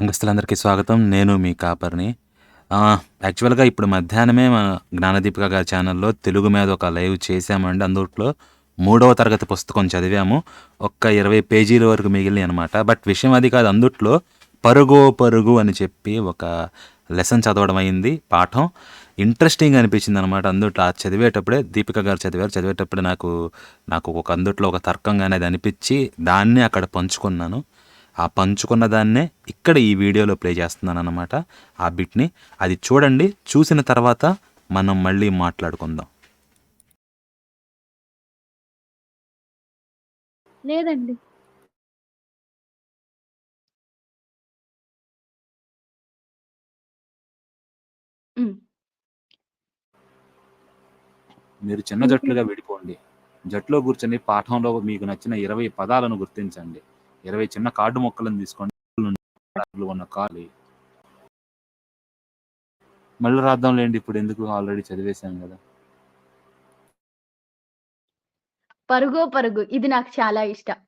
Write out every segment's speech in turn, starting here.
సంఘస్థులందరికీ స్వాగతం. నేను మీ కాపర్‌ని. యాక్చువల్‌గా ఇప్పుడు మధ్యాహ్నమే మన జ్ఞానదీపిక గారి ఛానల్లో తెలుగు మీద ఒక లైవ్ చేశామండి. అందుట్లో మూడవ తరగతి పుస్తకం చదివాము. ఒక్క 20 పేజీల వరకు మిగిలినయనమాట. బట్ విషయం అది కాదు. అందుట్లో పరుగో పరుగు అని చెప్పి ఒక లెసన్ చదవడం అయింది పాఠం. ఇంట్రెస్టింగ్ అనిపించింది అనమాట అందుట్లో అది చదివేటప్పుడే దీపిక గారు చదివారు. చదివేటప్పుడే నాకు, నాకు ఒక అందుట్లో ఒక తర్కంగా అనేది అనిపించి దాన్ని అక్కడ పంచుకున్నాను. ఆ పంచుకున్న దాన్నే ఇక్కడ ఈ వీడియోలో ప్లే చేస్తున్నాననమాట. ఆ బిట్‌ని. అది చూడండి. చూసిన తర్వాత మనం మళ్ళీ మాట్లాడుకుందాం. లేదండి. మీరు చిన్న. జట్లుగా విడిపోండి. జట్టులో కూర్చొని పాఠంలో మీకు నచ్చిన 20 పదాలను గుర్తించండి. 20 చిన్న కార్డు మొక్కలను తీసుకోండి. ఉన్న ఖాళీ. మళ్ళీ ఇప్పుడు ఎందుకు ఆల్రెడీ చదివేశాం కదా పరుగో పరుగు ఇది నాకు చాలా ఇష్టం.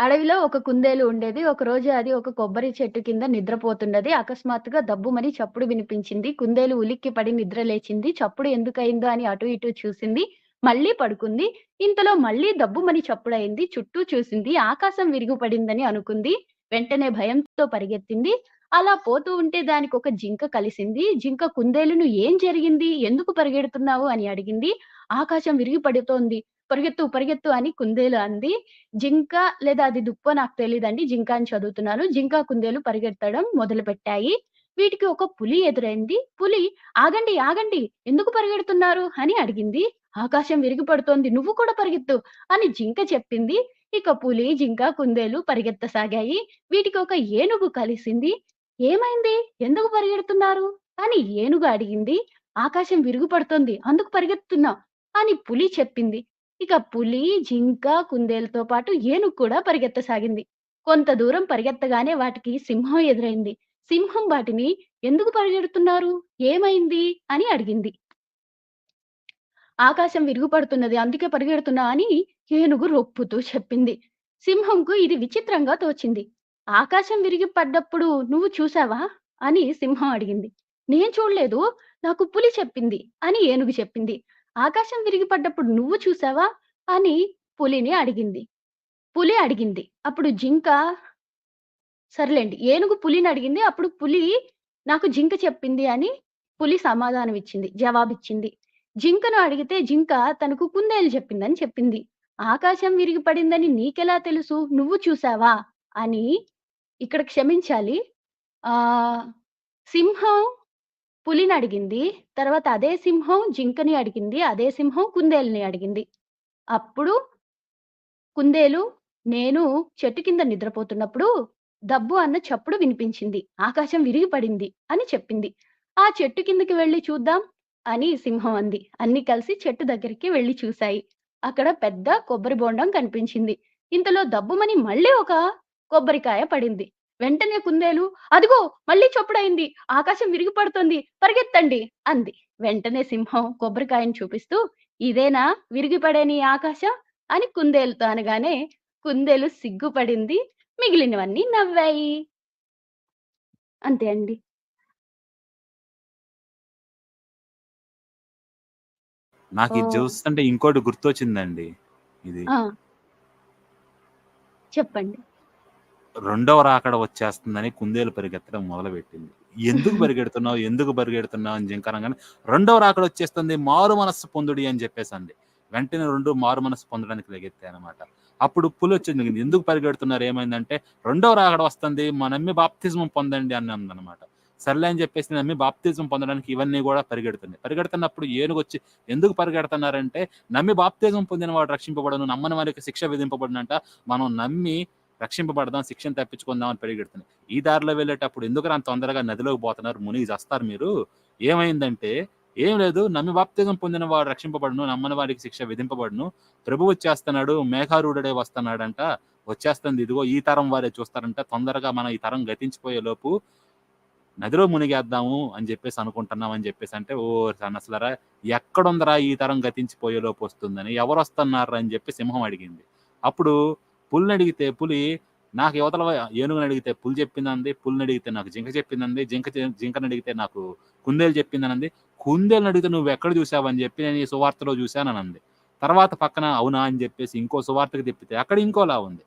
అడవిలో ఒక కుందేలు ఉండేది. ఒక రోజు అది ఒక కొబ్బరి చెట్టు కింద నిద్రపోతున్నది. అకస్మాత్తుగా దబ్బుమని చప్పుడు వినిపించింది. కుందేలు ఉలిక్కిపడి నిద్ర లేచింది. చప్పుడు ఎందుకయిందో అని అటు ఇటు చూసింది. మళ్ళీ పడుకుంది. ఇంతలో మళ్ళీ దబ్బుమని చప్పుడైంది చుట్టూ చూసింది. ఆకాశం విరిగిపడిందని అనుకుంది. వెంటనే భయంతో పరిగెత్తింది. అలా పోతూ ఉంటే దానికి ఒక జింక కలిసింది. జింక కుందేలును "ఏం జరిగింది? ఎందుకు పరిగెడుతున్నావు?" అని అడిగింది. "ఆకాశం విరిగి పడుతోంది. పరిగెత్తు పరిగెత్తు" అని కుందేలు అంది. జింక లేదా అది దుప్ప నాకు తెలియదండి జింక అని చదువుతున్నాను. జింక, కుందేలు పరిగెత్తడం మొదలు పెట్టాయి వీటికి ఒక పులి ఎదురైంది. పులి "ఆగండి ఆగండి. ఎందుకు పరిగెడుతున్నారు?" అని అడిగింది. "ఆకాశం విరిగి పడుతోంది. నువ్వు కూడా పరిగెత్తు" అని జింక చెప్పింది. ఇక పులి, జింక, కుందేలు పరిగెత్తసాగాయి. వీటికి ఒక ఏనుగు కలిసింది. "ఏమైంది? ఎందుకు పరిగెడుతున్నారు?" అని ఏనుగు అడిగింది. "ఆకాశం విరుగుపడుతోంది అందుకు పరిగెత్తున్నా అని పులి చెప్పింది. ఇక పులి, జింక, కుందేలుతో పాటు ఏనుగు కూడా పరిగెత్తసాగింది. కొంత దూరం పరిగెత్తగానే వాటికి సింహం ఎదురైంది. సింహం వాటిని "ఎందుకు పరిగెడుతున్నారు? ఏమైంది?" అని అడిగింది. "ఆకాశం విరుగుపడుతున్నది అందుకే పరిగెడుతున్నా" అని ఏనుగు రొప్పుతూ చెప్పింది. సింహంకు ఇది విచిత్రంగా తోచింది. "ఆకాశం విరిగి పడ్డప్పుడు నువ్వు చూసావా?" అని సింహం అడిగింది. "నేను చూడలేదు. నాకు పులి చెప్పింది" అని ఏనుగు చెప్పింది. "ఆకాశం విరిగి పడ్డప్పుడు నువ్వు చూసావా?" అని పులిని అడిగింది. పులి అడిగింది. అప్పుడు జింక సర్లేండి. ఏనుగు పులిని అడిగింది. అప్పుడు పులి "నాకు జింక చెప్పింది" అని పులి సమాధానం ఇచ్చింది. జవాబిచ్చింది. జింకను అడిగితే జింక తనకు కుందేలు చెప్పిందని చెప్పింది. "ఆకాశం విరిగి పడిందని నీకెలా తెలుసు? నువ్వు చూసావా?" అని ఇక్కడ క్షమించాలి. ఆ సింహం పులిని అడిగింది. తర్వాత అదే సింహం జింకని అడిగింది. అదే సింహం కుందేలుని అడిగింది. అప్పుడు కుందేలు "నేను చెట్టు కింద నిద్రపోతున్నప్పుడు దబ్బు అన్న చప్పుడు వినిపించింది. ఆకాశం విరిగి పడింది" అని చెప్పింది. "ఆ చెట్టు కిందకి వెళ్ళి చూద్దాం" అని సింహం అంది. అన్ని కలిసి చెట్టు దగ్గరికి వెళ్ళి చూశాయి. అక్కడ పెద్ద కొబ్బరి బోండం కనిపించింది. ఇంతలో దబ్బుమని మళ్ళీ ఒక కొబ్బరికాయ పడింది. వెంటనే కుందేలు "అదిగో మళ్ళీ చొప్పుడైంది ఆకాశం విరిగి పడుతోంది. పరిగెత్తండి" అంది. వెంటనే సింహం కొబ్బరికాయను చూపిస్తూ "ఇదేనా విరిగి నీ ఆకాశం" అని కుందేలుతో అనగానే కుందేలు సిగ్గుపడింది. మిగిలినవన్నీ నవ్వాయి. అంతే అండి. నాకిది ఓహ్! చూస్తుంటే ఇంకోటి గుర్తొచ్చిందండి. ఇది. ఆ! చెప్పండి. రెండవ రాకడ వచ్చేస్తుందని కుందేలు పరిగెత్తడం మొదలుపెట్టింది. "ఎందుకు పరిగెడుతున్నావు? ఎందుకు పరిగెడుతున్నావు?" అని జింక అనంగానే "రెండవ రాకడ వచ్చేస్తుంది. మారు మనస్సు పొందుడి" అని చెప్పేసంది. వెంటనే 2 మారు మనస్సు పొందడానికి లెగెత్తాయనమాట. అప్పుడు పులొచ్చింది. "ఎందుకు పరిగెడుతున్నారు? ఏమైందంటే" "రెండవ రాకడ వస్తుంది. మా నమ్మి బాప్తిజం పొందండి" అని అందనమాట. సర్లే అని చెప్పేసి నమ్మి బాప్తిజం పొందడానికి ఇవన్నీ కూడా పరిగెడుతున్నాయి. పరిగెడుతున్నప్పుడు ఏనుగు వచ్చి "ఎందుకు పరిగెడుతున్నారంటే" "నమ్మి బాప్తిజం పొందిన వాడు రక్షింపబడను నమ్మని వారికి శిక్ష విధింపబడినంట మనం నమ్మి రక్షింపబడదాం. శిక్షను తప్పించుకుందాం" అని పరిగెడుతున్నాయి. ఈ దారిలో వెళ్ళేటప్పుడు "ఎందుకురా అంత తొందరగా నదిలోకి పోతున్నారు? మునిగి చస్తారు మీరు. ఏమైందంటే" "ఏం లేదు. నమ్మి బాప్తిజం పొందిన వాడు రక్షింపబడును. నమ్మని వారికి శిక్ష విధింపబడును. ప్రభువు వచ్చేస్తున్నాడు. మేఘారూఢడే వస్తున్నాడంట. వచ్చేస్తుంది ఇదిగో ఈ తరం వారే చూస్తారంట. తొందరగా మన ఈ తరం గతించిపోయే లోపు నదిలో మునిగేద్దాము" అని చెప్పేసి అనుకుంటున్నాం అని చెప్పేసంటే ఓ సన్నసలారా ఎక్కడుందిరా ఈ తరం గతించిపోయే లోపు వస్తుందని? వస్తున్నారు అని చెప్పి సింహం అడిగింది. అప్పుడు పులినడిగితే పులి నాకు యువతల ఏనుగుని అడిగితే పులి చెప్పిందంది పులిని అడిగితే నాకు జింక చెప్పిందంది జింక జింకని అడిగితే నాకు కుందేలు చెప్పిందనంది కుందేలను అడిగితే నువ్వు ఎక్కడ చూసావని చెప్పి నేను ఈ సువార్తలో చూశాననంది తర్వాత పక్కన అవునా అని చెప్పేసి ఇంకో సువార్తకు తిప్పితే అక్కడ ఇంకోలా ఉంది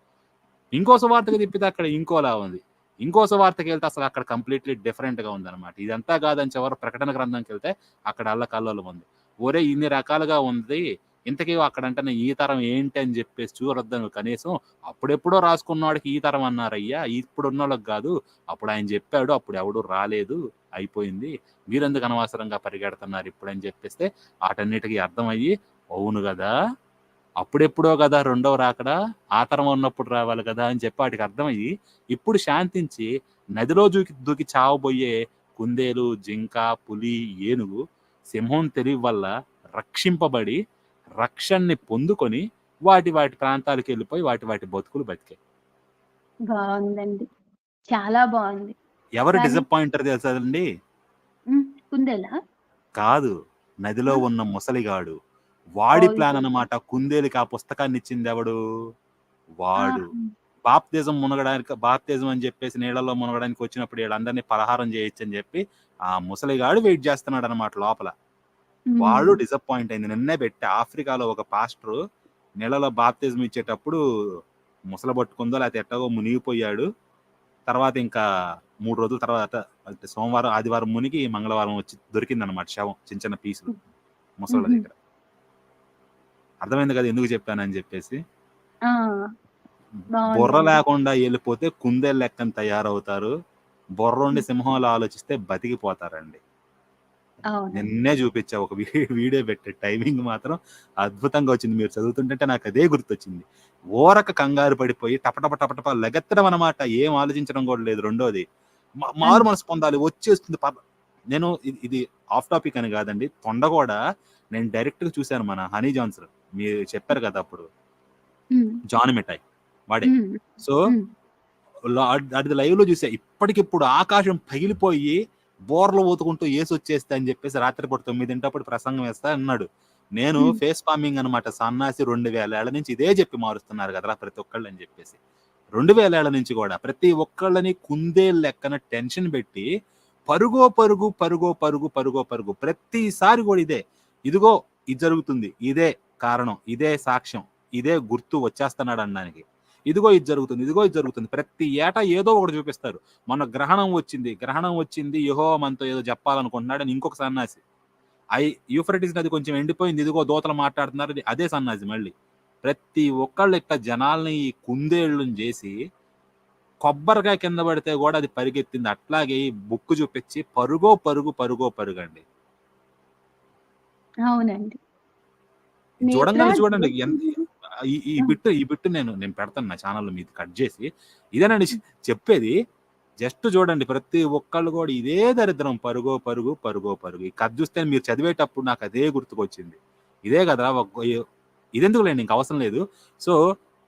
ఇంకో సువార్తకు తిప్పితే అక్కడ ఇంకోలా ఉంది ఇంకో సువార్తకి వెళ్తే అసలు అక్కడ కంప్లీట్లీ డిఫరెంట్గా ఉందన్నమాట. ఇదంతా కాదని చివరి ప్రకటన గ్రంథంకి వెళ్తే అక్కడ అల్లకల్లోలం ఉంది. ఒరే ఇన్ని రకాలుగా ఉంది. ఇంతకీ అక్కడ అంటే ఈ తరం ఏంటి అని చెప్పేసి చూడొద్దాను కనీసం అప్పుడెప్పుడో రాసుకున్నవాడికి ఈ తరం అన్నారయ్యా ఇప్పుడు ఉన్న వాళ్ళకి కాదు. అప్పుడు ఆయన చెప్పాడు అప్పుడు ఎవడు రాలేదు అయిపోయింది. మీరెందుకు అనవసరంగా పరిగెడుతున్నారు ఇప్పుడు అని చెప్పేస్తే వాటన్నిటికీ అర్థమయ్యి అవును కదా అప్పుడెప్పుడో కదా రెండవ రాకడా ఆ తరం ఉన్నప్పుడు రావాలి కదా అని చెప్పి వాటికి అర్థమయ్యి ఇప్పుడు శాంతించి నదిలో దూకి దూకి చావబోయే కుందేలు జింక పులి ఏనుగు సింహం తెలివి వల్ల రక్షింపబడి రక్షణని పొందుకొని వాటి వాటి ప్రాంతాలకు వెళ్ళిపోయి వాటి వాటి బతుకులు బతికాయి బాగుందండి. చాలా బాగుంది. ఎవరు డిసప్పాయింటర్ తెలుసండి ఉమ్, కుందేలా? కాదు నదిలో ఉన్న ముసలిగాడు. వాడి ప్లాన్. అన్నమాట. కుందేలుకి ఆ పుస్తకాన్ని ఇచ్చింది ఎవడు వాడు బాప్తిజం మునగడానికి బాప్తిజం అని చెప్పేసి నీళ్ళలో మునగడానికి వచ్చినప్పుడు వీళ్ళందరినీ పలహారం చేయొచ్చు అని చెప్పి ఆ ముసలిగాడు వెయిట్ చేస్తున్నాడు అనమాట లోపల. వాడు డిసప్పాయింట్ అయింది. నిన్నే పెట్టి. ఆఫ్రికాలో ఒక పాస్టర్ నీళ్ళలో బాప్తిజం ఇచ్చేటప్పుడు ముసల పట్టుకుందో లేకపోతే ఎట్టగో మునిగిపోయాడు. తర్వాత ఇంకా మూడు రోజుల తర్వాత సోమవారం ఆదివారం మునిగి మంగళవారం వచ్చి దొరికింది అనమాట శవం చిన్న చిన్న పీసులు ముసల మ్మ్. దగ్గర. అర్థమైంది కదా ఎందుకు చెప్పానని చెప్పేసి. బుర్ర లేకుండా వెళ్ళిపోతే కుందేలు లెక్కన తయారవుతారు. బుర్ర ఉండి సింహాలు ఆలోచిస్తే బతికిపోతారండి. నిన్నే చూపించా ఒక వీడియో పెట్టే. టైమింగ్ మాత్రం అద్భుతంగా వచ్చింది. మీరు చదువుతుంటే నాకు అదే గుర్తొచ్చింది. ఓరక కంగారు పడిపోయి టపటప టపటప లెగెత్తడం అనమాట ఏం ఆలోచించడం కూడా లేదు రెండోది. మారు మనసు పొందాలి. వచ్చేస్తుంది నేను ఇది- ఆఫ్ టాపిక్ అని కాదండి. తొండ కూడా నేను డైరెక్ట్గా చూశాను మన హనీ జాన్సన్. మీరు చెప్పారు కదా అప్పుడు. జాన్ మిఠాయి వాడే. సో అది లైవ్లో చూసా ఇప్పటికిప్పుడు ఆకాశం పగిలిపోయి బోర్లు ఊతుకుంటూ ఏసి వచ్చేస్తా అని చెప్పేసి రాత్రిపూట తొమ్మిదింటప్పుడు ప్రసంగం వేస్తా అన్నాడు. నేను. ఫేస్ పామింగ్ అనమాట సన్నాసి రెండు వేల ఏళ్ళ నుంచి ఇదే చెప్పి మారుస్తున్నారు కదరా ప్రతి ఒక్కళ్ళు అని చెప్పేసి. రెండు వేల ఏళ్ళ నుంచి కూడా ప్రతి ఒక్కళ్ళని కుందే లెక్కన టెన్షన్ పెట్టి పరుగో పరుగు పరుగో పరుగు పరుగో పరుగు ప్రతిసారి కూడా ఇదే. ఇదిగో ఇది జరుగుతుంది ఇదే. కారణం. ఇదే సాక్ష్యం. ఇదే గుర్తు వచ్చేస్తున్నాడు అనడానికి. ఇదిగో ఇది జరుగుతుంది ఇదిగో ఇది జరుగుతుంది. ప్రతి ఏటా ఏదో ఒకటి చూపిస్తారు. మన గ్రహణం వచ్చింది గ్రహణం వచ్చింది యహో మనతో ఏదో చెప్పాలనుకుంటున్నాడు అని ఇంకొక సన్నాసి ఐ యూఫ్రటిస్ నది కొంచెం ఎండిపోయింది ఇదిగో దోతలు మాట్లాడుతున్నారు అదే సన్నాసి మళ్ళీ. ప్రతి ఒక్కళ్ళు ఇట్లా జనాల్ని ఈ కుందేళ్ళని చేసి కొబ్బరికాయ కింద పడితే కూడా అది పరిగెత్తింది. అట్లాగే ఈ బుక్ చూపించి పరుగో పరుగు పరుగో పరుగండి. అవునండి. చూడంగానే చూడండి ఈ బిట్టు ఈ బిట్టు నేను నేను పెడతాను నా ఛానల్లో మీది కట్ చేసి. ఇదేనండి చెప్పేది? జస్ట్ చూడండి ప్రతి ఒక్కళ్ళు కూడా ఇదే దరిద్రం. పరుగో పరుగు పరుగో పరుగు. ఈ కథ చూస్తే మీరు చదివేటప్పుడు నాకు అదే గుర్తుకొచ్చింది. ఇదే కదా ఇదెందుకు లేండి ఇంక అవసరం లేదు. సో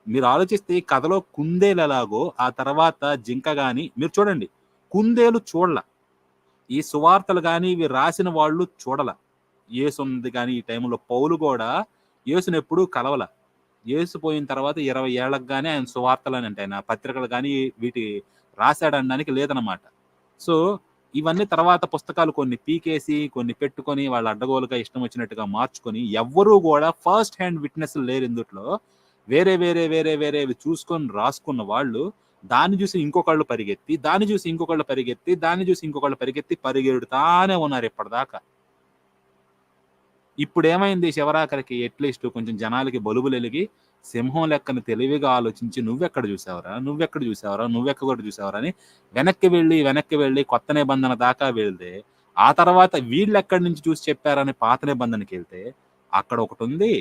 మీరు ఆలోచిస్తే ఈ కథలో కుందేలు ఎలాగో ఆ తర్వాత జింక గాని మీరు చూడండి కుందేలు చూడల. ఈ సువార్తలు కానీ ఇవి రాసిన వాళ్ళు చూడల. యేసు ఉంది కానీ ఈ టైంలో పౌలు కూడా యేసును ఎప్పుడూ కలవల. యేసు పోయిన తర్వాత ఇరవై ఏళ్ళకి కానీ ఆయన సువార్తలు అని అంటే ఆయన పత్రికలు కానీ వీటి రాశాడనడానికి లేదనమాట సో ఇవన్నీ తర్వాత పుస్తకాలు కొన్ని పీకేసి కొన్ని పెట్టుకొని వాళ్ళ అడ్డగోలుగా ఇష్టం వచ్చినట్టుగా మార్చుకొని ఎవ్వరూ కూడా ఫస్ట్ హ్యాండ్ విట్నెస్ లేరు ఇందుట్లో. వేరే వేరే వేరే వేరేవి చూసుకొని రాసుకున్న వాళ్ళు దాన్ని చూసి ఇంకొకళ్ళు పరిగెత్తి దాన్ని చూసి ఇంకొకళ్ళు పరిగెత్తి దాన్ని చూసి ఇంకొకళ్ళు పరిగెత్తి పరిగెడుతానే ఉన్నారు ఇప్పటిదాకా. ఇప్పుడు ఏమైంది శివరాకరికి ఎట్లీస్ట్ కొంచెం జనాలకి బలుబులు ఎలిగి సింహం లెక్కను తెలివిగా ఆలోచించి నువ్వెక్కడ చూసావరా? నువ్వెక్కడ చూసావరా? నువ్వెక్కడ చూసావరా అని వెనక్కి వెళ్ళి వెనక్కి వెళ్ళి కొత్త నిబంధన దాకా వెళ్తే ఆ తర్వాత వీళ్ళు ఎక్కడి నుంచి చూసి చెప్పారని పాత నిబంధనకి వెళ్తే అక్కడ ఒకటి ఉంది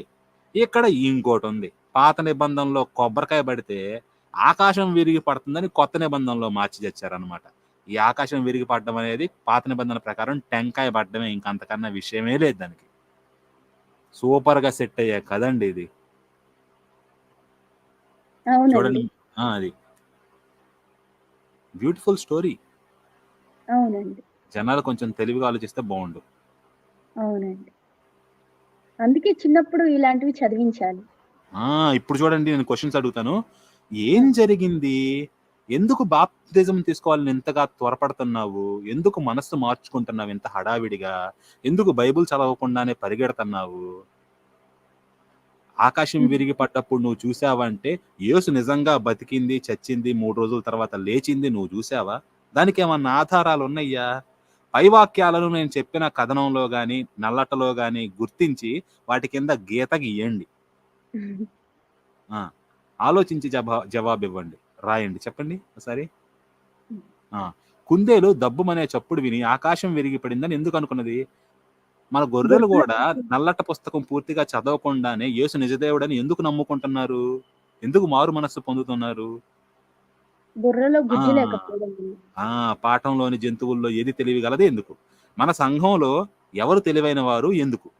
ఇక్కడ ఇంకోటి ఉంది పాత నిబంధనలో కొబ్బరికాయ పడితే ఆకాశం విరిగి పడుతుందని కొత్త నిబంధనలో మార్చి తెచ్చారనమాట ఈ ఆకాశం విరిగి పడడం అనేది పాత నిబంధన ప్రకారం టెంకాయ పడడమే ఇంకంతకన్నా విషయమే లేదు దానికి. సూపర్గా సెట్ అయ్యే కదండి ఇది. చూడండి. అది. Beautiful story. అవునండి. జనాలు కొంచెం తెలివిగా ఆలోచిస్తే బాగుండు. అవునండి. అందుకే చిన్నప్పుడు ఇలాంటివి చదివించాలి. ఆ ఇప్పుడు చూడండి నేను క్వశ్చన్స్ అడుగుతాను. ఏం జరిగింది? ఎందుకు బాప్తిజం తీసుకోవాలని ఎంతగా త్వరపడుతున్నావు? ఎందుకు మనస్సు మార్చుకుంటున్నావు ఇంత హడావిడిగా? ఎందుకు బైబిల్ చదవకుండానే పరిగెడుతున్నావు? ఆకాశం విరిగి పడ్డప్పుడు నువ్వు చూసావంటే యేసు నిజంగా బతికింది చచ్చింది మూడు రోజుల తర్వాత లేచింది నువ్వు చూసావా? దానికి ఏమన్నా ఆధారాలు ఉన్నాయ్యా పై వాక్యాలను నేను చెప్పిన కథనంలో గాని నల్లటలో గాని గుర్తించి వాటి కింద గీత గీయండి ఆలోచించి జవా జవాబు ఇవ్వండి రాయండి. చెప్పండి ఒకసారి. ఆ, కుందేలు దబ్బుమనే చప్పుడు విని ఆకాశం విరిగి పడిందని ఎందుకు అనుకున్నది? మన గొర్రెలు కూడా నల్లట పుస్తకం పూర్తిగా చదవకుండానే యేసు నిజదేవుడని ఎందుకు నమ్ముకుంటున్నారు? ఎందుకు మారు మనస్సు పొందుతున్నారు. ఆ. పాఠంలోని జంతువుల్లో ఏది తెలివి గలది ఎందుకు? మన సంఘంలో ఎవరు తెలివైన వారు ఎందుకు?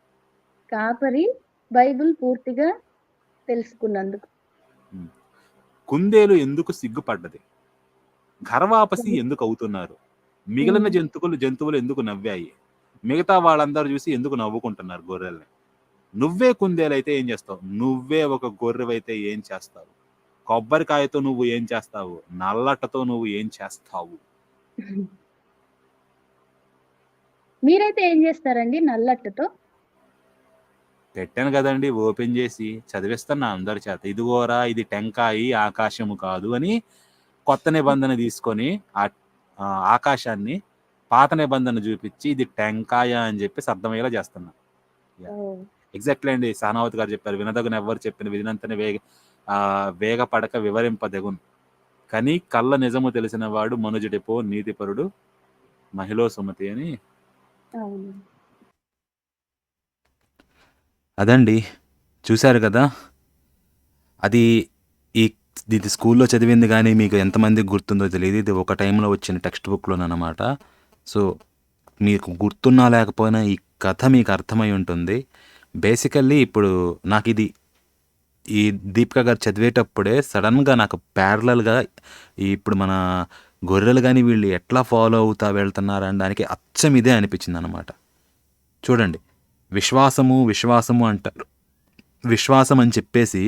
కాపరి బైబిల్ పూర్తిగా తెలుసుకున్నందుకు. కుందేలు ఎందుకు సిగ్గుపడ్డది? గర్వాపసి ఎందుకు అవుతున్నారు? మిగిలిన. జంతువులు జంతువులు ఎందుకు నవ్వాయి? మిగతా వాళ్ళందరూ చూసి ఎందుకు నవ్వుకుంటున్నారు గొర్రెల్ని? నువ్వే కుందేలైతే ఏం చేస్తావు? నువ్వే ఒక గొర్రెవైతే ఏం చేస్తావు? కొబ్బరికాయతో నువ్వు ఏం చేస్తావు? నల్లటతో నువ్వు ఏం చేస్తావు? మీరైతే ఏం చేస్తారండి నల్లట్టుతో పెట్టాను కదండి ఓపెన్ చేసి చదివిస్తున్నా అందరి చేత. ఇదిగోరా ఇది టెంకాయి ఆకాశము కాదు అని కొత్త నిబంధన తీసుకొని ఆ ఆకాశాన్ని పాత నిబంధన చూపించి ఇది టెంకాయ అని చెప్పి అర్థమయ్యేలా చేస్తున్నా. ఎగ్జాక్ట్లీ అండి. సానావతి గారు చెప్పారు వినదగున ఎవరు చెప్పిన వినంతనే వేగ ఆ వేగపడక వివరింపదగును. కానీ కళ్ళ నిజము తెలిసిన వాడు మనుజుడిపో నీతిపరుడు మహిళ సుమతి అని అదండి. చూశారు కదా? అది ఈ ఇది స్కూల్లో చదివింది కానీ మీకు ఎంతమందికి గుర్తుందో తెలియదు. ఇది ఒక టైంలో వచ్చిన టెక్స్ట్ బుక్లోనమాట సో మీకు గుర్తున్నా లేకపోయినా ఈ కథ మీకు అర్థమై ఉంటుంది. బేసికల్లీ ఇప్పుడు నాకు ఇది ఈ దీపిక గారు చదివేటప్పుడే సడన్గా నాకు ప్యారలల్గా ఇప్పుడు మన గొర్రెలు కానీ వీళ్ళు ఎట్లా ఫాలో అవుతా వెళ్తున్నారు అనడానికి అచ్చం ఇదే అనిపించింది అనమాట చూడండి. విశ్వాసము విశ్వాసము అంటారు. విశ్వాసం అని చెప్పేసి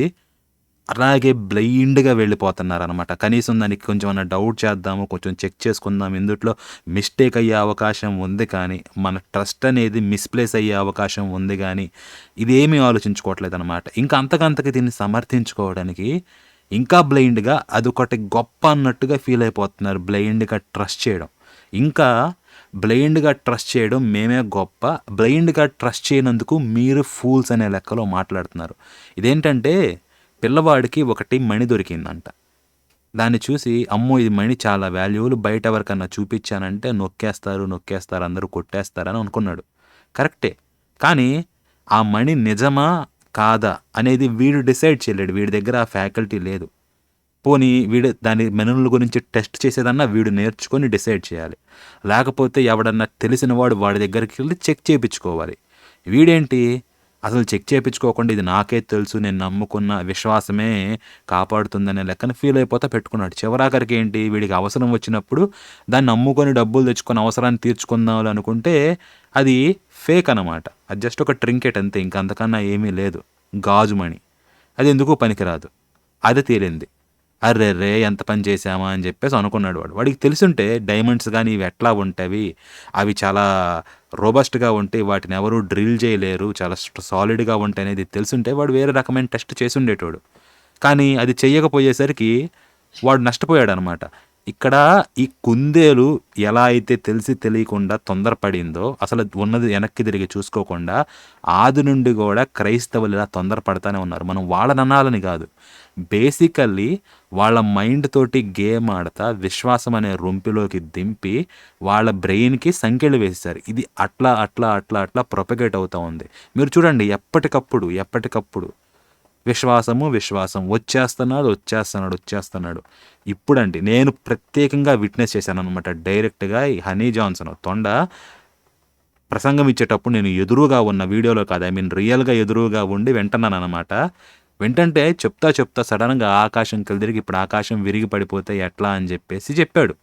అలాగే బ్లైండ్గా వెళ్ళిపోతున్నారు అనమాట కనీసం దానికి కొంచెం అన్న డౌట్ చేద్దాము కొంచెం చెక్ చేసుకుందాం ఇందుట్లో మిస్టేక్ అయ్యే అవకాశం ఉంది కానీ మన ట్రస్ట్ అనేది మిస్ప్లేస్ అయ్యే అవకాశం ఉంది కానీ ఇదేమీ ఆలోచించుకోవట్లేదు అనమాట ఇంకా అంతకంతకి దీన్ని సమర్థించుకోవడానికి ఇంకా బ్లైండ్గా అదొకటి గొప్ప అన్నట్టుగా ఫీల్ అయిపోతున్నారు బ్లైండ్గా ట్రస్ట్ చేయడం. ఇంకా బ్లైండ్గా ట్రస్ట్ చేయడం మేమే గొప్ప. బ్లైండ్గా ట్రస్ట్ చేయనందుకు మీరు ఫూల్స్ అనే లెక్కలో మాట్లాడుతున్నారు. ఇదేంటంటే పిల్లవాడికి ఒకటి మణి దొరికిందంట. దాన్ని చూసి అమ్మో ఇది మణి చాలా వాల్యుబుల్ బయట ఎవరికన్నా చూపించానంటే నొక్కేస్తారు నొక్కేస్తారు అందరూ కొట్టేస్తారని అనుకున్నాడు. కరెక్టే. కానీ ఆ మణి నిజమా కాదా అనేది వీడు డిసైడ్ చేయలేడు. వీడి దగ్గర ఆ ఫ్యాకల్టీ లేదు. పోనీ వీడు దాని మెనుల గురించి టెస్ట్ చేసేదన్నా వీడు నేర్చుకొని డిసైడ్ చేయాలి. లేకపోతే ఎవడన్నా తెలిసిన వాడు వాడి దగ్గరికి వెళ్ళి చెక్ చేయించుకోవాలి. వీడేంటి? అసలు చెక్ చేయించుకోకుండా ఇది నాకే తెలుసు నేను నమ్ముకున్న విశ్వాసమే కాపాడుతుందనే లెక్కన ఫీల్ అయిపోతా పెట్టుకున్నాడు. చివరాఖరికి ఏంటి? వీడికి అవసరం వచ్చినప్పుడు దాన్ని నమ్ముకొని డబ్బులు తెచ్చుకొని అవసరాన్ని తీర్చుకుందాం అనుకుంటే అది ఫేక్ అనమాట అది జస్ట్ ఒక ట్రింకెట్ అంతే ఇంక అంతకన్నా ఏమీ లేదు. గాజుమణి అది ఎందుకు పనికిరాదు. అది తేలింది. అర్రే రే ఎంత పని చేశామా అని చెప్పేసి అనుకున్నాడు వాడు. వాడికి తెలుసుంటే డైమండ్స్ కానీ ఇవి ఎట్లా ఉంటాయి అవి చాలా రోబస్ట్గా ఉంటాయి వాటిని ఎవరు డ్రిల్ చేయలేరు చాలా సాలిడ్గా ఉంటాయి అనేది తెలుసుంటే వాడు వేరే రకమైన టెస్ట్ చేసి ఉండేటోడు. కానీ అది చెయ్యకపోయేసరికి వాడు నష్టపోయాడు అనమాట ఇక్కడ ఈ కుందేలు ఎలా అయితే తెలిసి తెలియకుండా తొందరపడిందో అసలు ఉన్నది వెనక్కి తిరిగి చూసుకోకుండా ఆది నుండి కూడా క్రైస్తవులు ఇలా తొందరపడతానే ఉన్నారు. మనం వాళ్ళని అనాలని కాదు. బేసికల్లీ వాళ్ళ మైండ్ తోటి గేమ్ ఆడతా విశ్వాసం అనే రొంపిలోకి దింపి వాళ్ళ బ్రెయిన్కి సంఖ్యలు వేసేసారు ఇది అట్లా అట్లా అట్లా అట్లా ప్రొపగేట్ అవుతూ ఉంది. మీరు చూడండి ఎప్పటికప్పుడు ఎప్పటికప్పుడు విశ్వాసము విశ్వాసం వచ్చేస్తున్నాడు వచ్చేస్తున్నాడు వచ్చేస్తున్నాడు. ఇప్పుడండి నేను ప్రత్యేకంగా విట్నెస్ చేశాను అనమాట డైరెక్ట్గా ఈ హనీ జాన్సన్ తొండ ప్రసంగం ఇచ్చేటప్పుడు నేను ఎదురుగా ఉన్న వీడియోలో కాదు ఐ మీన్ రియల్గా ఎదురుగా ఉండి వింటున్నాను అనమాట వెంటంటే చెప్తా చెప్తా సడన్గా ఆకాశం కలిదిరిగి ఇప్పుడు ఆకాశం విరిగి పడిపోతే ఎట్లా అని చెప్పేసి చెప్పాడు.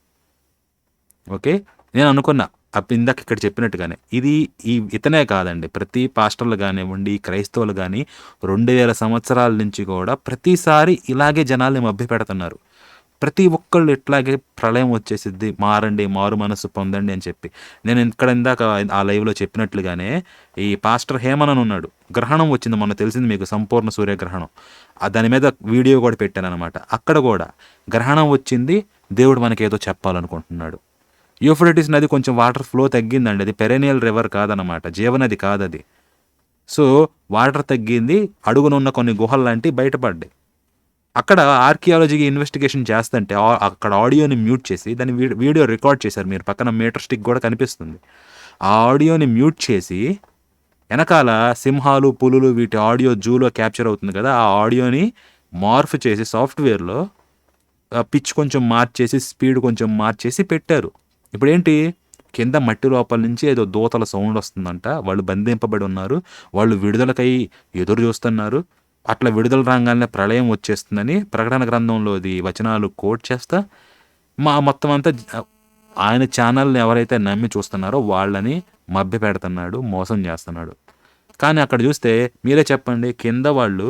ఓకే? నేను అనుకున్నా. అప్పుడు ఇందాక ఇక్కడ చెప్పినట్టుగానే. ఇది ఈ ఇతనే కాదండి. ప్రతి పాస్టర్లు కానివ్వండి క్రైస్తవులు కానీ రెండు వేల సంవత్సరాల నుంచి కూడా ప్రతిసారి ఇలాగే జనాల్ని మభ్య పెడుతున్నారు ప్రతి ఒక్కళ్ళు ఇట్లాగే ప్రళయం వచ్చేసిద్ది. మారండి మారు మనసు పొందండి అని చెప్పి. నేను ఇక్కడ ఇందాక ఆ లైవ్లో చెప్పినట్లుగానే ఈ పాస్టర్ హేమన్ అని ఉన్నాడు. గ్రహణం వచ్చింది. మొన్న తెలిసింది మీకు సంపూర్ణ సూర్యగ్రహణం. దాని మీద వీడియో కూడా పెట్టాను అనమాట అక్కడ కూడా గ్రహణం వచ్చింది. దేవుడు మనకేదో చెప్పాలనుకుంటున్నాడు. యూఫ్రటిస్ నది కొంచెం వాటర్ ఫ్లో తగ్గిందండి. అది పెరేనియల్ రివర్ కాదనమాట జీవనది కాదది. సో వాటర్ తగ్గింది. అడుగునున్న కొన్ని గుహలు లాంటివి బయటపడ్డాయి. అక్కడ ఆర్కియాలజీకి ఇన్వెస్టిగేషన్ చేస్తుంటే అక్కడ ఆడియోని మ్యూట్ చేసి దాని వీడియో రికార్డ్ చేశారు మీరు. పక్కన మీటర్ స్టిక్ కూడా కనిపిస్తుంది. ఆ ఆడియోని మ్యూట్ చేసి వెనకాల సింహాలు పులులు వీటి ఆడియో జూలో క్యాప్చర్ అవుతుంది కదా ఆ ఆడియోని మార్ఫ్ చేసి సాఫ్ట్వేర్లో పిచ్ కొంచెం మార్చేసి స్పీడ్ కొంచెం మార్చేసి పెట్టారు. ఇప్పుడు ఏంటి కింద మట్టి లోపల నుంచి ఏదో దూతల సౌండ్ వస్తుందంట. వాళ్ళు బంధింపబడి ఉన్నారు. వాళ్ళు విడుదలకై ఎదురు చూస్తున్నారు. అట్లా విడుదల రాగానే ప్రళయం వచ్చేస్తుందని ప్రకటన గ్రంథంలోది వచనాలు కోట్ చేస్తా మా మొత్తం అంతా ఆయన ఛానల్ని ఎవరైతే నమ్మి చూస్తున్నారో వాళ్ళని మభ్య పెడుతున్నాడు మోసం చేస్తున్నాడు. కానీ అక్కడ చూస్తే మీరే చెప్పండి కింద వాళ్ళు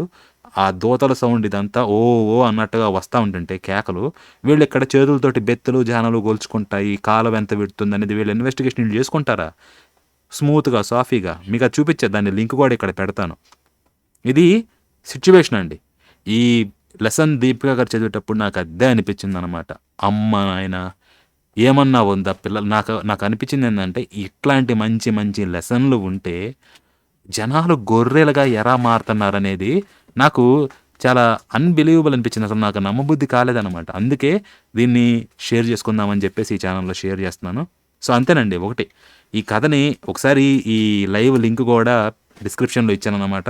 ఆ దోతల సౌండ్ ఇదంతా ఓ ఓ అన్నట్టుగా వస్తూ ఉంటుంటే కేకలు వీళ్ళు ఇక్కడ చేతులతోటి బెత్తలు జానలు గోల్చుకుంటాయి కాలం ఎంత పెడుతుంది అనేది వీళ్ళు ఇన్వెస్టిగేషన్ చేసుకుంటారా? స్మూత్గా సాఫీగా మీకు అది చూపించే దాన్ని లింక్ కూడా ఇక్కడ పెడతాను. ఇది సిచ్యువేషన్ అండి. ఈ లెసన్ దీపిక గారు చదివేటప్పుడు నాకు అదే అనిపించింది అనమాట అమ్మ ఆయన ఏమన్నా ఉందా పిల్లలు? నాకు నాకు అనిపించింది ఏంటంటే ఇట్లాంటి మంచి మంచి లెసన్లు ఉంటే జనాలు గొర్రెలుగా ఎలా మారుతున్నారనేది నాకు చాలా అన్బిలీవబుల్ అనిపించింది. అసలు నాకు నమ్మబుద్ధి కాలేదన్నమాట. అందుకే దీన్ని షేర్ చేసుకుందామని చెప్పేసి ఈ ఛానల్లో షేర్ చేస్తున్నాను. సో అంతేనండి ఒకటి. ఈ కథని ఒకసారి ఈ లైవ్ లింక్ కూడా డిస్క్రిప్షన్లో ఇచ్చానన్నమాట.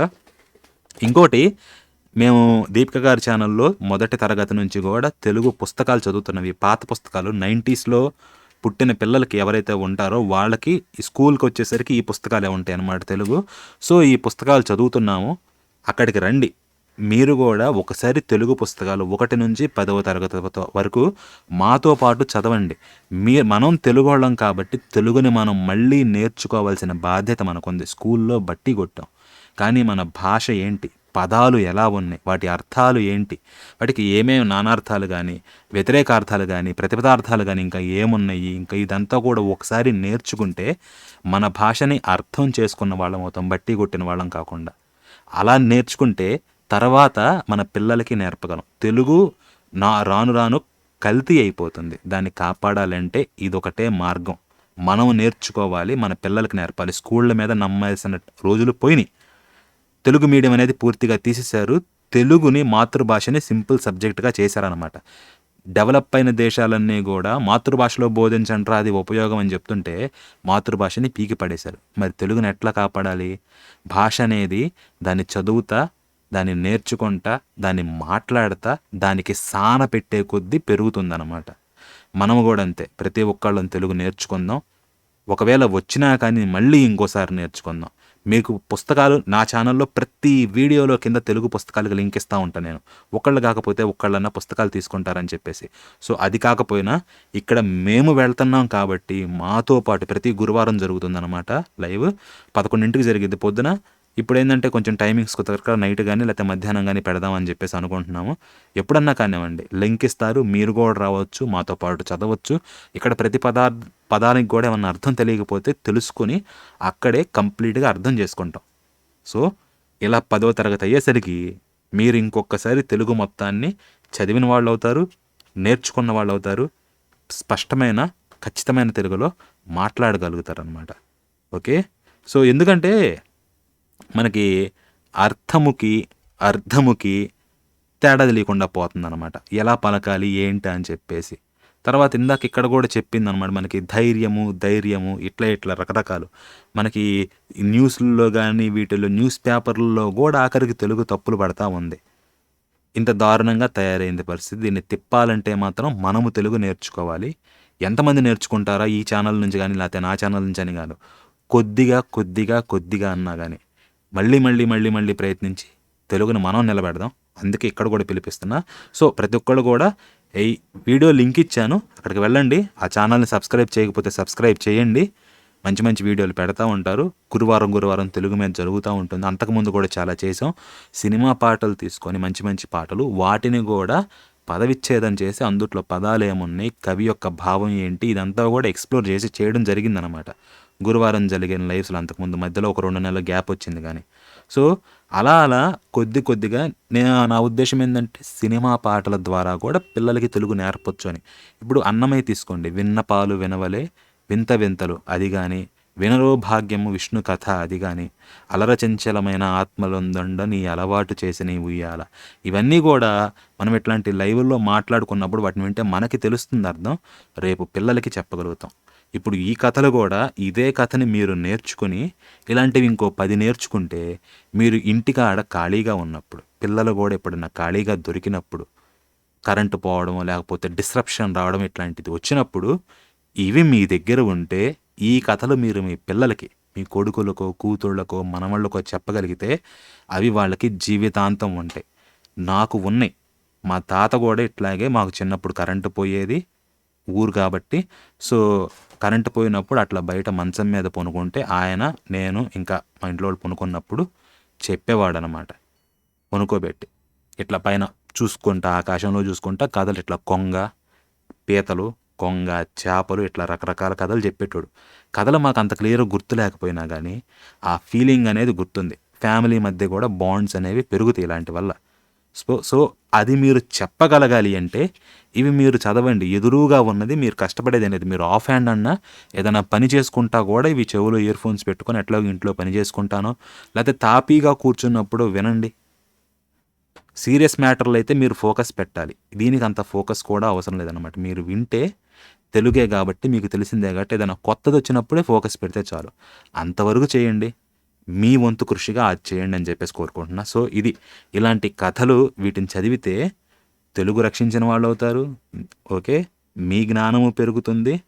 ఇంకోటి మేము దీపిక గారి ఛానల్లో మొదటి తరగతి నుంచి కూడా తెలుగు పుస్తకాలు చదువుతున్నవి. పాత పుస్తకాలు నైంటీస్లో పుట్టిన పిల్లలకి ఎవరైతే ఉంటారో వాళ్ళకి ఈ స్కూల్కి వచ్చేసరికి ఈ పుస్తకాలే ఉంటాయి అన్నమాట తెలుగు. సో ఈ పుస్తకాలు చదువుతున్నాము. అక్కడికి రండి. మీరు కూడా ఒకసారి తెలుగు పుస్తకాలు ఒకటి నుంచి పదవ తరగతి వరకు మాతో పాటు చదవండి. మీ మనం తెలుగు వాళ్ళం కాబట్టి తెలుగుని మనం మళ్ళీ నేర్చుకోవాల్సిన బాధ్యత మనకుంది. స్కూల్లో బట్టి కొట్టాం. కానీ మన భాష ఏంటి? పదాలు ఎలా ఉన్నాయి? వాటి అర్థాలు ఏంటి? వాటికి ఏమేమి నానార్థాలు కానీ వ్యతిరేకార్థాలు కానీ ప్రతిపదార్థాలు కానీ ఇంకా ఏమున్నాయి? ఇంకా ఇదంతా కూడా ఒకసారి నేర్చుకుంటే మన భాషని అర్థం చేసుకున్న వాళ్ళం అవుతాం బట్టి కొట్టిన వాళ్ళం కాకుండా. అలా నేర్చుకుంటే తర్వాత మన పిల్లలకి నేర్పగలం. తెలుగు నా రాను రాను కల్తీ అయిపోతుంది. దాన్ని కాపాడాలంటే ఇదొకటే మార్గం. మనం నేర్చుకోవాలి మన పిల్లలకి నేర్పాలి. స్కూళ్ళ మీద నమ్మాల్సిన రోజులు పోయినాయి. తెలుగు మీడియం అనేది పూర్తిగా తీసేశారు. తెలుగుని మాతృభాషని సింపుల్ సబ్జెక్ట్గా చేశారనమాట డెవలప్ అయిన దేశాలన్నీ కూడా మాతృభాషలో బోధించంటారా అది ఉపయోగం అని చెప్తుంటే మాతృభాషని పీకి పడేశారు. మరి తెలుగుని ఎట్లా కాపాడాలి? భాష అనేది దాన్ని చదువుతా దాన్ని నేర్చుకుంటా దాన్ని మాట్లాడతా దానికి సాన పెట్టే కొద్దీ పెరుగుతుందన్నమాట. మనం కూడా అంతే. ప్రతి ఒక్కళ్ళం తెలుగు నేర్చుకుందాం. ఒకవేళ వచ్చినా కానీ మళ్ళీ ఇంకోసారి నేర్చుకుందాం. మీకు పుస్తకాలు నా ఛానల్లో ప్రతి వీడియోలో కింద తెలుగు పుస్తకాలకు లింక్ ఇస్తూ ఉంటాను నేను. ఒకళ్ళు కాకపోతే ఒకళ్ళన్నా పుస్తకాలు తీసుకుంటారని చెప్పేసి. సో అది కాకపోయినా ఇక్కడ మేము వెళ్తున్నాం కాబట్టి మాతో పాటు ప్రతి గురువారం జరుగుతుందన్నమాట లైవ్. పదకొండింటికి జరిగింది పొద్దున. ఇప్పుడు ఏంటంటే కొంచెం టైమింగ్స్ కుదరక నైట్ కానీ లేకపోతే మధ్యాహ్నం కానీ పెడదామని చెప్పేసి అనుకుంటున్నాము. ఎప్పుడన్నా కానివ్వండి లింక్ ఇస్తారు మీరు కూడా రావచ్చు మాతో పాటు చదవచ్చు. ఇక్కడ ప్రతి పదార్ పదానికి కూడా ఏమన్నా అర్థం తెలియకపోతే తెలుసుకొని అక్కడే కంప్లీట్గా అర్థం చేసుకుంటాం. సో ఇలా పదవ తరగతి అయ్యేసరికి మీరు ఇంకొకసారి తెలుగు మొత్తాన్ని చదివిన వాళ్ళు అవుతారు నేర్చుకున్న వాళ్ళు అవుతారు స్పష్టమైన ఖచ్చితమైన తెలుగులో మాట్లాడగలుగుతారు అనమాట ఓకే? సో ఎందుకంటే మనకి అర్థముకి అర్థముకి తేడా తెలియకుండా పోతుందన్నమాట. ఎలా పలకాలి ఏంటి అని చెప్పేసి. తర్వాత ఇందాక ఇక్కడ కూడా చెప్పింది అనమాట మనకి ధైర్యము ధైర్యము ఇట్లా ఇట్లా రకరకాలు. మనకి న్యూస్లో న్యూస్లలో కానీ వీటిల్లో న్యూస్ పేపర్లలో కూడా ఆఖరికి తెలుగు తప్పులు పడతా ఉంది. ఇంత దారుణంగా తయారైంది పరిస్థితి. దీన్ని తిప్పాలంటే మాత్రం మనము తెలుగు నేర్చుకోవాలి. ఎంతమంది నేర్చుకుంటారా ఈ ఛానల్ నుంచి కానీ లేకపోతే నా ఛానల్ నుంచి అని కాదు. కొద్దిగా కొద్దిగా కొద్దిగా అన్నా కానీ మళ్ళీ మళ్ళీ మళ్ళీ మళ్ళీ ప్రయత్నించి తెలుగుని మనం నిలబెడదాం. అందుకే ఇక్కడ కూడా పిలిపిస్తున్నా. సో ప్రతి ఒక్కళ్ళు కూడా ఈ వీడియో లింక్ ఇచ్చాను. అక్కడికి వెళ్ళండి. ఆ ఛానల్ని సబ్స్క్రైబ్ చేయకపోతే సబ్స్క్రైబ్ చేయండి. మంచి మంచి వీడియోలు పెడతా ఉంటారు. గురువారం గురువారం తెలుగు మీద జరుగుతూ ఉంటుంది. అంతకుముందు కూడా చాలా చేసాం సినిమా పాటలు తీసుకొని మంచి మంచి పాటలు. వాటిని కూడా పదవిచ్ఛేదం చేసి అందుట్లో పదాలు ఏమున్నాయి కవి యొక్క భావం ఏంటి? ఇదంతా కూడా ఎక్స్ప్లోర్ చేసి చేయడం జరిగిందనమాట. గురువారం జరిగిన లైవ్స్లో అంతకుముందు మధ్యలో ఒక రెండు నెలల గ్యాప్ వచ్చింది కానీ. సో అలా అలా కొద్ది కొద్దిగా నేను నా ఉద్దేశం ఏంటంటే సినిమా పాటల ద్వారా కూడా పిల్లలకి తెలుగు నేర్పొచ్చు అని. ఇప్పుడు అన్నమయ్య తీసుకోండి. విన్న పాలు వినవలే వింత వింతలు అది కానీ వినరో భాగ్యము విష్ణు కథ అది కానీ అలర చంచలమైన నీ అలవాటు చేసి నీ ఉయ్యాల. ఇవన్నీ కూడా మనం ఇట్లాంటి లైవ్లో మాట్లాడుకున్నప్పుడు వాటిని వింటే మనకి తెలుస్తుంది అర్థం రేపు పిల్లలకి చెప్పగలుగుతాం. ఇప్పుడు ఈ కథలు కూడా ఇదే కథని మీరు నేర్చుకుని ఇలాంటివి ఇంకో పది నేర్చుకుంటే మీరు ఇంటికాడ ఖాళీగా ఉన్నప్పుడు పిల్లలు కూడా ఎప్పుడన్నా ఖాళీగా దొరికినప్పుడు కరెంటు పోవడం లేకపోతే డిస్రప్షన్ రావడం ఇట్లాంటిది వచ్చినప్పుడు ఇవి మీ దగ్గర ఉంటే ఈ కథలు మీరు మీ పిల్లలకి మీ కొడుకులకో కూతుళ్ళకో మనవళ్ళకో చెప్పగలిగితే అవి వాళ్ళకి జీవితాంతం ఉంటాయి. నాకు ఉన్నాయి. మా తాత కూడా ఇట్లాగే మాకు చిన్నప్పుడు కరెంటు పోయేది. ఊరు కాబట్టి. సో కరెంటు పోయినప్పుడు అట్లా బయట మంచం మీద పొనుకుంటే ఆయన నేను ఇంకా మా ఇంట్లో వాళ్ళు పొనుకున్నప్పుడు చెప్పేవాడు అనమాట ఇట్లా పైన చూసుకుంటా ఆకాశంలో చూసుకుంటా కథలు ఇట్లా కొంగ పీతలు కొంగ చేపలు ఇట్లా రకరకాల కథలు చెప్పేటోడు. కథలు మాకు అంత క్లియర్గా గుర్తు లేకపోయినా కానీ ఆ ఫీలింగ్ అనేది గుర్తుంది. ఫ్యామిలీ మధ్య కూడా బాండ్స్ అనేవి పెరుగుతాయి ఇలాంటి వల్ల. సో సో అది మీరు చెప్పగలగాలి అంటే ఇవి మీరు చదవండి. ఎదురుగా ఉన్నది మీరు కష్టపడేది అనేది. మీరు ఆఫ్ హ్యాండ్ అన్నా ఏదైనా పని చేసుకుంటా కూడా ఇవి చెవులో ఇయర్ ఫోన్స్ పెట్టుకొని ఎట్లా ఇంట్లో పని చేసుకుంటానో లేకపోతే తాపీగా కూర్చున్నప్పుడు వినండి. సీరియస్ మ్యాటర్లు అయితే మీరు ఫోకస్ పెట్టాలి. దీనికి అంత ఫోకస్ కూడా అవసరం లేదనమాట మీరు వింటే తెలుగే కాబట్టి మీకు తెలిసిందే కాబట్టి ఏదైనా కొత్తది వచ్చినప్పుడే ఫోకస్ పెడితే చాలు. అంతవరకు చేయండి. మీ వంతు కృషిగా అది చేయండి అని చెప్పేసి కోరుకుంటున్నా. సో ఇది ఇలాంటి కథలు వీటిని చదివితే తెలుగు రక్షించిన వాళ్ళు అవుతారు. ఓకే? మీ జ్ఞానము పెరుగుతుంది.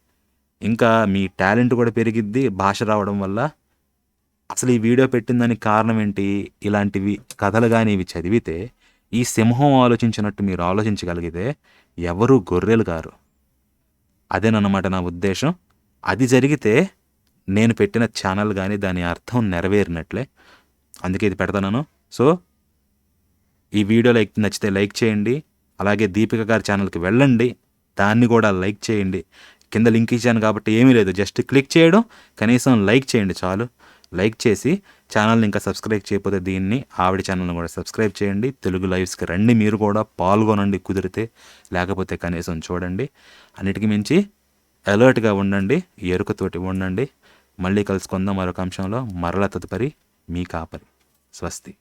ఇంకా మీ టాలెంట్ కూడా పెరిగిద్ది భాష రావడం వల్ల. అసలు ఈ వీడియో పెట్టిందని కారణం ఏంటి? ఇలాంటివి కథలు కానీ ఇవి చదివితే ఈ సింహం ఆలోచించినట్టు మీరు ఆలోచించగలిగితే ఎవరు గొర్రెలు గారు? అదేనన్నమాట నా ఉద్దేశం. అది జరిగితే నేను పెట్టిన ఛానల్ కానీ దాని అర్థం నెరవేరినట్లే. అందుకే ఇది పెడతాను సో ఈ వీడియో లైక్ నచ్చితే లైక్ చేయండి. అలాగే దీపిక గారి ఛానల్కి వెళ్ళండి. దాన్ని కూడా లైక్ చేయండి. కింద లింక్ ఇచ్చాను కాబట్టి ఏమీ లేదు. జస్ట్ క్లిక్ చేయడం కనీసం లైక్ చేయండి చాలు. లైక్ చేసి ఛానల్ని ఇంకా సబ్స్క్రైబ్ చేయకపోతే దీన్ని ఆవిడ ఛానల్ని కూడా సబ్స్క్రైబ్ చేయండి. తెలుగు లైవ్స్కి రండి మీరు కూడా పాల్గొనండి కుదిరితే. లేకపోతే కనీసం చూడండి. అన్నిటికీ మించి అలర్ట్గా ఉండండి ఎరుకతోటి ఉండండి. మళ్ళీ కలుసుకుందాం మరొక అంశంలో. మరల తదుపరి మీ కాపరి. స్వస్తి.